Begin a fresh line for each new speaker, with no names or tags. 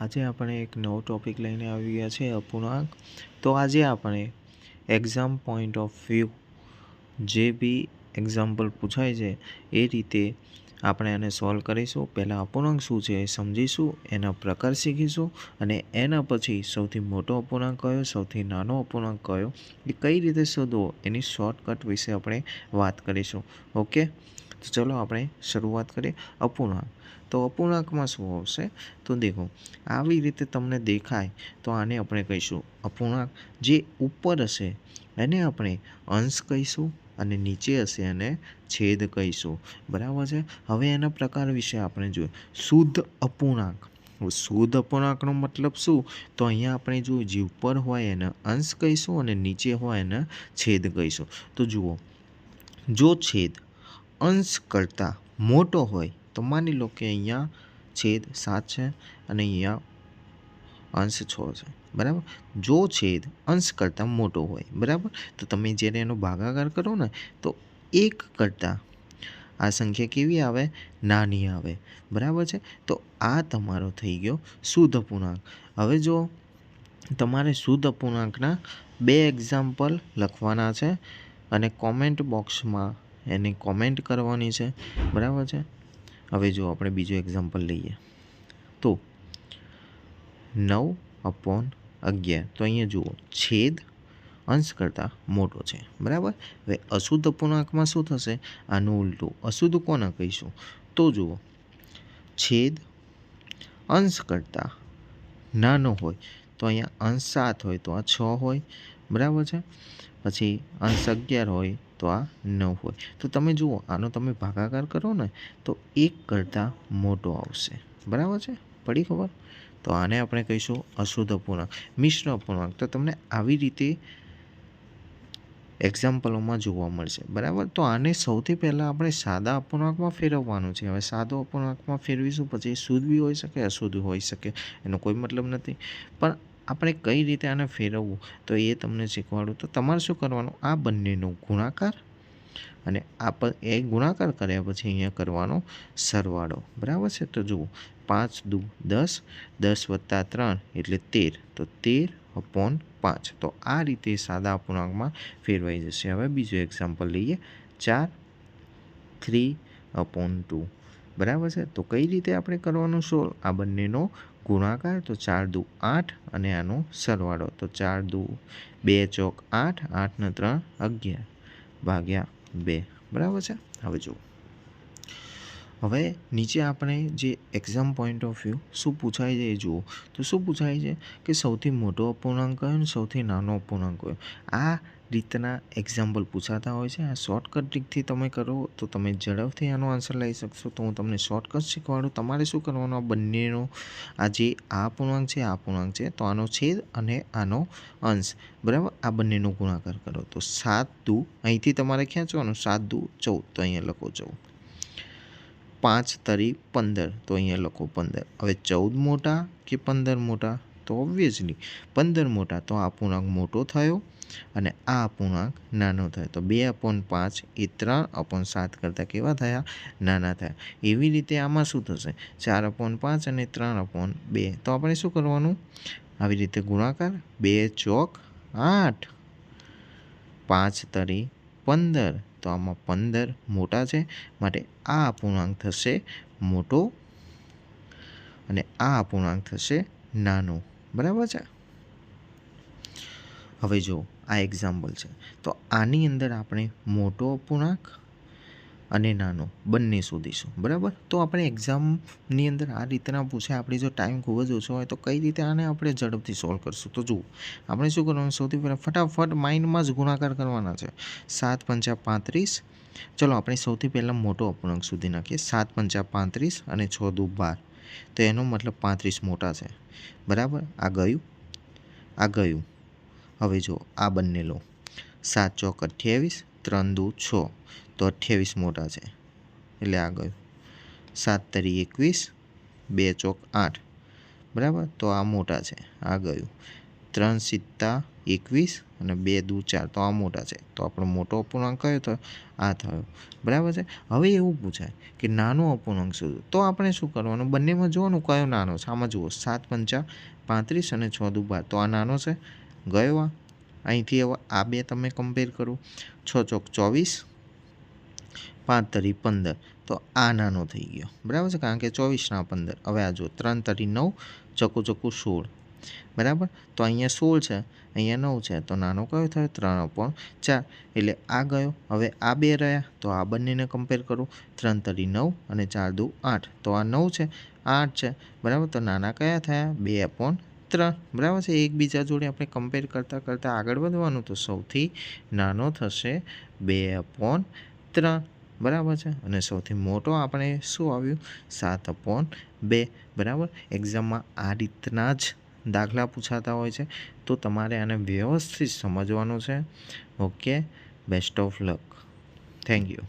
આજે આપણે એક નવો ટોપિક લઈને આવી ગયા છે, અપૂર્ણાંક. તો આજે આપણે એક્ઝામ પોઈન્ટ ઓફ વ્યૂ જે બી એક્ઝામ્પલ પૂછાય છે, એ રીતે આપણે એને સોલ્વ કરીશું. પહેલાં અપૂર્ણાંક શું છે એ સમજીશું, એના પ્રકાર શીખીશું અને એના પછી સૌથી મોટો અપૂર્ણાંક કયો, સૌથી નાનો અપૂર્ણાંક કયો, એ કઈ રીતે શોધવો, એની શોર્ટકટ વિશે આપણે વાત કરીશું. ઓકે તો ચલો આપણે શરૂઆત કરીએ. અપૂર્ણાંક. તો અપૂર્ણાંકમાં શું આવશે? તો દેખો, આવી રીતે તમને દેખાય તો આને આપણે કહીશું અપૂર્ણાંક. જે ઉપર હશે, એને આપણે અંશ કહીશું અને નીચે હશે એને છેદ કહીશું. બરાબર છે? હવે એના પ્રકાર વિશે આપણે જોઈએ. શુદ્ધ અપૂર્ણાંક. શુદ્ધ અપૂર્ણાંકનો મતલબ શું? તો અહીંયા આપણે જો જે ઉપર હોય એને અંશ કહીશું અને નીચે હોય એને છેદ કહીશું. તો જુઓ, જો છેદ અંશ કરતાં મોટો હોય તો માની લો કે અહીંયા છેદ સાત છે અને અહીંયા અંશ છ છે. બરાબર? જો છેદ અંશ કરતાં મોટો હોય, બરાબર? તો તમે જ્યારે એનો ભાગાકાર કરો ને, તો એક કરતાં આ સંખ્યા કેવી આવે? નાની આવે. બરાબર છે? તો આ તમારો થઈ ગયો શુદ્ધ અપૂર્ણાંક હવે જો તમારે શુદ્ધ અપૂર્ણાંકના બે એક્ઝામ્પલ લખવાના છે અને કોમેન્ટ બોક્સમાં એની કોમેન્ટ કરવાની છે. બરાબર છે? હવે જો આપણે બીજું એક્ઝામ્પલ લઈએ. તો નવ અપોન અગિયાર. તો અહીંયા જુઓ, છેદ અંશ કરતાં મોટો છે. બરાબર? હવે અશુદ્ધ અપૂર્ણાંકમાં શું થશે? આનું ઉલટું. અશુદ્ધ કોને કહીશું? તો જુઓ, છેદ અંશ કરતાં નાનો હોય, તો અહીંયા અંશ સાત હોય, તો આ છ હોય. બરાબર છે? પછી અંશ અગિયાર હોય તો આ નવ હોય. તો તમે જુઓ, આનો તમે ભાગાકાર કરો ને, તો એક કરતાં મોટો આવશે. બરાબર છે? પડી ખબર? તો આને આપણે કહીશું અશુદ્ધ અપૂર્ણાંક મિશ્ર અપૂર્ણાંક તો તમને આવી રીતે એક્ઝામ્પલોમાં જોવા મળશે. બરાબર? તો આને સૌથી પહેલાં આપણે સાદા અપૂર્ણાંકમાં ફેરવવાનું છે. હવે સાદો અપૂર્ણાંકમાં ફેરવીશું, પછી શુદ્ધ બી હોઈ શકે, અશુદ્ધ હોઈ શકે. એનો કોઈ મતલબ નથી. પણ આપણે કઈ રીતે આને ફેરવવું? તો એ તમને શીખવાડું. તો તમારે શું કરવાનું? આ બંનેનો ગુણાકાર અને આ એ ગુણાકાર કર્યા પછી અહીંયા કરવાનો સરવાળો. બરાબર છે? તો જુઓ, પાંચ દુ, દસ દસ વત્તા ત્રણ એટલે તેર. તો તેર અપોન પાંચ. તો આ રીતે સાદા અપૂર્ણાંકમાં ફેરવાઈ જશે. હવે બીજું એક્ઝામ્પલ લઈએ. ચાર થ્રી અપોન ટુ બરાબર છે? તો કઈ રીતે આપણે કરવાનું? સોલ્વ આ બંનેનો ગુણાકાર તો ચાર દુ આઠ અને આનો સરવાળો. તો ચાર દુ બે ચોક આઠ આઠને ત્રણ અગિયાર ભાગ્યા બે. બરાબર છે? હવે જુઓ. હવે નીચે આપણે જે એક્ઝામ પોઈન્ટ ઓફ વ્યૂ શું પૂછાય છે એ જુઓ. તો શું પૂછાય છે? કે સૌથી મોટો અપૂર્ણાંક કયો અને સૌથી નાનો અપૂર્ણાંક કયો? આ રીતના એક્ઝામ્પલ પૂછાતા હોય છે. આ શોર્ટકટ ટ્રીકથી તમે કરો તો તમે ઝડપથી આનો આન્સર લઈ શકશો. તો હું તમને શોર્ટકટ શીખવાડું. તમારે શું કરવાનું? આ બંનેનો આ જે આ અપૂર્ણાંક છે, આ પૂર્ણાંક છે, તો આનો છેદ અને આનો અંશ. બરાબર? આ બંનેનો ગુણાકાર કરો. તો સાત દુ અહીંથી તમારે ખેંચવાનું. સાત દુ ચૌદ. તો અહીંયા લખો ચૌદ. પાંચ તરી પંદર. તો અહીંયા લખો પંદર. હવે ચૌદ મોટા કે પંદર મોટા? તો ઓબ્વિયસલી પંદર મોટા. તો આ પૂર્ણાંક મોટો થયો. અને આ અપૂર્ણાંક નાનો થયો. તો બે અપોન પાંચ એ ત્રણ અપોન સાત કરતાં કેવા થયા? નાના થયા. એવી રીતે આમાં શું થશે? ચાર અપોન પાંચ અને ત્રણ અપોન બે. તો આપણે શું કરવાનું? આવી રીતે ગુણાકાર. બે ચોક આઠ. પાંચ તરી પંદર. તો આમાં પંદર મોટા છે. માટે આ અપૂર્ણાંક થશે મોટો અને આ અપૂર્ણાંક થશે નાનો. બરાબર છે? હવે જો આ એક્ઝામ્પલ છે. તો આની અંદર આપણે મોટો અપૂર્ણાંક અને નાનો, બંને શોધીશું, બરાબર? તો આપણે એક્ઝામની અંદર આ રીતના પૂછે, આપણી જો ટાઈમ ખૂબ જ ઓછો હોય, તો કઈ રીતે આને આપણે ઝડપથી સોલ્વ કરશું? તો જુઓ, આપણે શું કરવાનું, સૌથી પહેલાં ફટાફટ માઇન્ડમાં જ ગુણાકાર કરવાના છે. સાત પંચા પાંત્રીસ, ચલો આપણે સૌથી પહેલાં મોટો અપૂર્ણાંક શોધી નાખીએ. સાત પંચા પાંત્રીસ અને છ દુ બાર. તો એનો મતલબ પાંત્રીસ મોટા છે. બરાબર? આ ગયું? આ ગયું. હવે જો આ બંને લો. સાત ચોક અઠ્યાવીસ, ત્રણ દુ છ. તો અઠ્યાવીસ મોટા છે. એટલે આ ગયું સાત તરી એકવીસ, બે ચોક આઠ. બરાબર? તો આ મોટા છે. આ ગયું ત્રણ સિત્તા એકવીસ અને બે દુ ચાર. તો આ મોટા છે. તો આપણો મોટો અપૂર્ણાંક કયો થયો? આ થયો. બરાબર છે? હવે એવું પૂછાય કે નાનો અપૂર્ણાંક શોધો તો આપણે શું કરવાનું? બંનેમાં જોવાનું કયો નાનો છે? આમાં જુઓ. સાત પંચા પાંત્રીસ અને છ દુ બાર. તો આ નાનો છે? ગયો. આ અહીંથી હવે આ બે તમે કમ્પેર કરો. છ ચોક ચોવીસ, પાંચ તરી પંદર. તો આ નાનો થઈ ગયો. બરાબર છે? કારણ કે ચોવીસના પંદર. હવે આ જો ત્રણ તરી નવ, ચકુ ચકુ સોળ. બરાબર? તો અહીંયા સોળ છે, અહીંયા નવ છે. તો નાનો કયો થયો? ત્રણ પણ ચાર. એટલે આ ગયો. હવે આ બે રહ્યા. તો આ બંનેને કમ્પેર કરું. ત્રણ તરી નવ અને ચાર દુ આઠ. તો આ નવ છે, આઠ છે. બરાબર? તો નાના કયા થયા? બે અપોન ત્રણ બરાબર છે? એકબીજા જોડે આપણે કમ્પેર કરતાં કરતાં આગળ વધવાનું તો સૌથી નાનો થશે બે અપોન ત્રણ, બરાબર છે? અને સૌથી મોટો આપણે શું આવ્યું? સાત અપોન બે, બરાબર? એક્ઝામમાં આ રીતના જ દાખલા પૂછાતા હોય છે. તો તમારે આને વ્યવસ્થિત સમજવાનું છે. Okay best of luck thank you